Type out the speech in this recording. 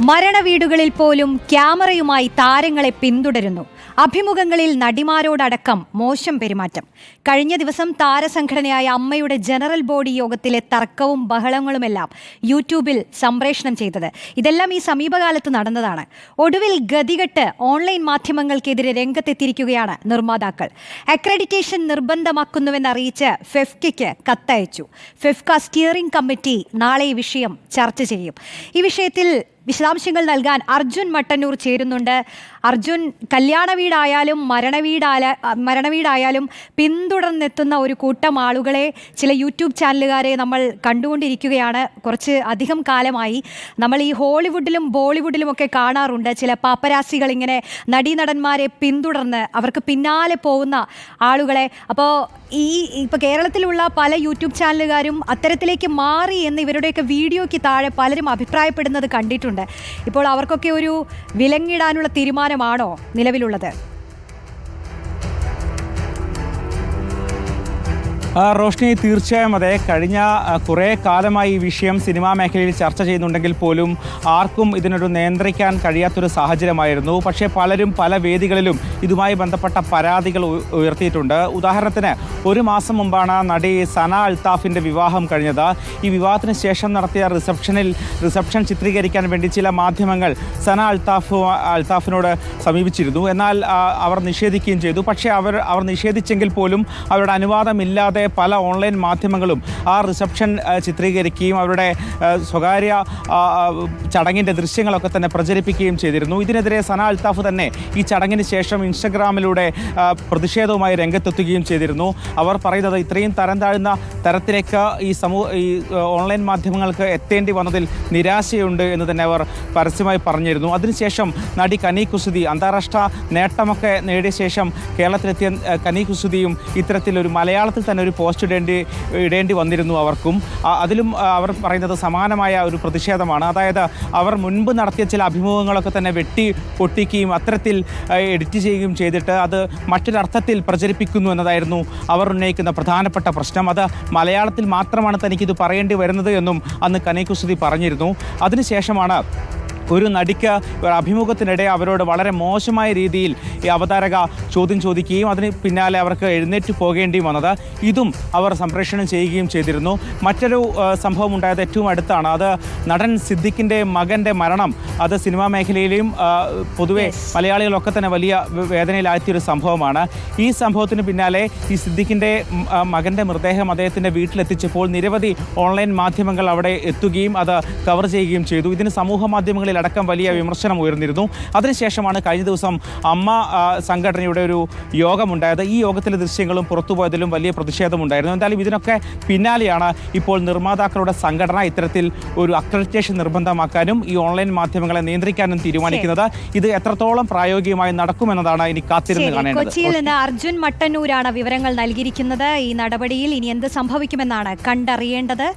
മരണവീടുകളിൽ പോലും ക്യാമറയുമായി താരങ്ങളെ പിന്തുടരുന്നു. അഭിമുഖങ്ങളിൽ നടിമാരോടടക്കം മോശം പെരുമാറ്റം. കഴിഞ്ഞ ദിവസം താരസംഘടനയായ അമ്മയുടെ ജനറൽ ബോഡി യോഗത്തിലെ തർക്കവും ബഹളങ്ങളുമെല്ലാം യൂട്യൂബിൽ സംപ്രേഷണം ചെയ്തത്. ഇതെല്ലാം ഈ സമീപകാലത്ത് നടന്നതാണ്. ഒടുവിൽ ഗതികെട്ട് ഓൺലൈൻ മാധ്യമങ്ങൾക്കെതിരെ രംഗത്തെത്തിയിരിക്കുകയാണ് നിർമ്മാതാക്കൾ. അക്രഡിറ്റേഷൻ നിർബന്ധമാക്കുന്നുവെന്നറിയിച്ച് ഫെഫ്കയ്ക്ക് കത്തയച്ചു. ഫെഫ്ക സ്റ്റിയറിംഗ് കമ്മിറ്റി നാളെ ഈ വിഷയം ചർച്ച ചെയ്യും. ഈ വിഷയത്തിൽ വിശദാംശങ്ങൾ നൽകാൻ അർജുൻ മട്ടന്നൂർ ചേരുന്നുണ്ട്. അർജുൻ കല്യാണ വീടായാലും മരണവീടായ മരണവീടായാലും പിന്തുടർന്നെത്തുന്ന ഒരു കൂട്ടം ആളുകളെ ചില യൂട്യൂബ് ചാനലുകാരെ നമ്മൾ കണ്ടുകൊണ്ടിരിക്കുകയാണ്. കുറച്ച് അധികം കാലമായി നമ്മൾ ഈ ഹോളിവുഡിലും ബോളിവുഡിലും ഒക്കെ കാണാറുണ്ട്. ചില പാപ്പരാസികൾ ഇങ്ങനെ നടീനടന്മാരെ പിന്തുടർന്ന് അവർക്ക് പിന്നാലെ പോകുന്ന ആളുകളെ. അപ്പോൾ ഈ ഇപ്പോൾ കേരളത്തിലുള്ള പല യൂട്യൂബ് ചാനലുകാരും അത്തരത്തിലേക്ക് മാറി എന്ന് ഇവരുടെയൊക്കെ വീഡിയോയ്ക്ക് താഴെ പലരും അഭിപ്രായപ്പെടുന്നത് കണ്ടിട്ടുണ്ട്. ഇപ്പോൾ അവർക്കൊക്കെ ഒരു വിലങ്ങിടാനുള്ള തീരുമാനമാണോ നിലവിലുള്ളത്? റോഷ്നി തീർച്ചയായും അതെ. കഴിഞ്ഞ കുറേ കാലമായി ഈ വിഷയം സിനിമാ മേഖലയിൽ ചർച്ച ചെയ്യുന്നുണ്ടെങ്കിൽ പോലും ആർക്കും ഇതിനൊരു നിയന്ത്രിക്കാൻ കഴിയാത്തൊരു സാഹചര്യമായിരുന്നു. പക്ഷേ പലരും പല വേദികളിലും ഇതുമായി ബന്ധപ്പെട്ട പരാതികൾ ഉയർത്തിയിട്ടുണ്ട്. ഉദാഹരണത്തിന് ഒരു മാസം മുമ്പാണ് നടി സന അൽത്താഫിന്റെ വിവാഹം കഴിഞ്ഞത്. ഈ വിവാഹത്തിന് ശേഷം നടത്തിയ റിസപ്ഷനിൽ റിസപ്ഷൻ ചിത്രീകരിക്കാൻ വേണ്ടി ചില മാധ്യമങ്ങൾ സന അൽത്താഫ് അൽത്താഫിനോട് സമീപിച്ചിരുന്നു. എന്നാൽ അവർ നിഷേധിക്കുകയും ചെയ്തു. പക്ഷേ അവർ അവർ നിഷേധിച്ചെങ്കിൽ പോലും അവരുടെ അനുവാദമില്ലാതെ പല ഓൺലൈൻ മാധ്യമങ്ങളും ആ റിസപ്ഷൻ ചിത്രീകരിക്കുകയും അവരുടെ സ്വകാര്യ ചടങ്ങിന്റെ ദൃശ്യങ്ങളൊക്കെ തന്നെ പ്രചരിപ്പിക്കുകയും ചെയ്തിരുന്നു. ഇതിനെതിരെ സന അൽത്താഫ് തന്നെ ഈ ചടങ്ങിന് ശേഷം ഇൻസ്റ്റഗ്രാമിലൂടെ പ്രതിഷേധവുമായി രംഗത്തെത്തുകയും ചെയ്തിരുന്നു. അവർ പറയുന്നത് ഇത്രയും തരം താഴ്ന്ന തരത്തിലേക്ക് ഈ സമൂഹ ഈ ഓൺലൈൻ മാധ്യമങ്ങൾക്ക് എത്തേണ്ടി വന്നതിൽ നിരാശയുണ്ട് എന്ന് തന്നെ അവർ പരസ്യമായി പറഞ്ഞിരുന്നു. അതിനുശേഷം നടി കനി കുസുതി അന്താരാഷ്ട്ര നേട്ടമൊക്കെ നേടിയ ശേഷം കേരളത്തിലെത്തിയ കനി കുസുതിയും ഇത്തരത്തിലൊരു മലയാളത്തിൽ തന്നെ ഒരു പോസ്റ്റ് ഇടേണ്ടി ഇടേണ്ടി വന്നിരുന്നു അവർക്കും. അതിലും അവർ പറയുന്നത് സമാനമായ ഒരു പ്രതിഷേധമാണ്. അതായത് അവർ മുൻപ് നടത്തിയ ചില അഭിമുഖങ്ങളൊക്കെ തന്നെ വെട്ടി പൊട്ടിക്കുകയും അത്തരത്തിൽ എഡിറ്റ് ചെയ്യുകയും ചെയ്തിട്ട് അത് മറ്റൊരർത്ഥത്തിൽ പ്രചരിപ്പിക്കുന്നു എന്നതായിരുന്നു അവർ ഉന്നയിക്കുന്ന പ്രധാനപ്പെട്ട പ്രശ്നം. അത് മലയാളത്തിൽ മാത്രമാണ് തനിക്കിത് പറയേണ്ടി വരുന്നത് എന്നും അന്ന് കനൈകുസുതി പറഞ്ഞിരുന്നു. അതിനുശേഷമാണ് ഒരു നടിക്ക് ഒരു അഭിമുഖത്തിനിടെ അവരോട് വളരെ മോശമായ രീതിയിൽ ഈ അവതാരക ചോദ്യം ചോദിക്കുകയും അതിന് പിന്നാലെ അവർക്ക് എഴുന്നേറ്റ് പോകേണ്ടിയും വന്നത്. ഇതും അവർ സംപ്രേഷണം ചെയ്യുകയും ചെയ്തിരുന്നു. മറ്റൊരു സംഭവം ഉണ്ടായത് ഏറ്റവും അടുത്താണ്. അത് നടൻ സിദ്ദിഖിന്റെ മകന്റെ മരണം. അത് സിനിമാ മേഖലയിലെയും പൊതുവെ മലയാളികളൊക്കെ തന്നെ വലിയ വേദനയിലാഴ്ത്തിയൊരു സംഭവമാണ്. ഈ സംഭവത്തിന് പിന്നാലെ ഈ സിദ്ദിഖിന്റെ മകന്റെ മൃതദേഹം അദ്ദേഹത്തിന്റെ വീട്ടിലെത്തിച്ചപ്പോൾ നിരവധി ഓൺലൈൻ മാധ്യമങ്ങൾ അവിടെ എത്തുകയും അത് കവർ ചെയ്യുകയും ചെയ്തു. ഇതിന് സമൂഹ മാധ്യമങ്ങളിൽ അടക്കം വലിയ വിമർശനം ഉയർന്നിരുന്നു. അതിനുശേഷമാണ് കഴിഞ്ഞ ദിവസം അമ്മ സംഘടനയുടെ ഒരു യോഗമുണ്ടായത്. ഈ യോഗത്തിലെ ദൃശ്യങ്ങളും പുറത്തുപോയതിലും വലിയ പ്രതിഷേധമുണ്ടായിരുന്നു. എന്തായാലും ഇതിനൊക്കെ പിന്നാലെയാണ് ഇപ്പോൾ നിർമ്മാതാക്കളുടെ സംഘടന ഇത്തരത്തിൽ ഒരു അക്രഡിറ്റേഷൻ നിർബന്ധമാക്കാനും ഈ ഓൺലൈൻ മാധ്യമങ്ങളെ നിയന്ത്രിക്കാനും തീരുമാനിക്കുന്നത്. ഇത് എത്രത്തോളം പ്രായോഗികമായി നടക്കുമെന്നതാണ് ഇനി കാത്തിരുന്ന് കാണേണ്ടത്. കൊച്ചിയിൽ നിന്ന് അർജുൻ മട്ടന്നൂരാണ് വിവരങ്ങൾ നൽകിയിരിക്കുന്നത്. ഈ നടപടിയിൽ ഇനി എന്ത് സംഭവിക്കുമെന്നാണ് കണ്ടറിയേണ്ടത്.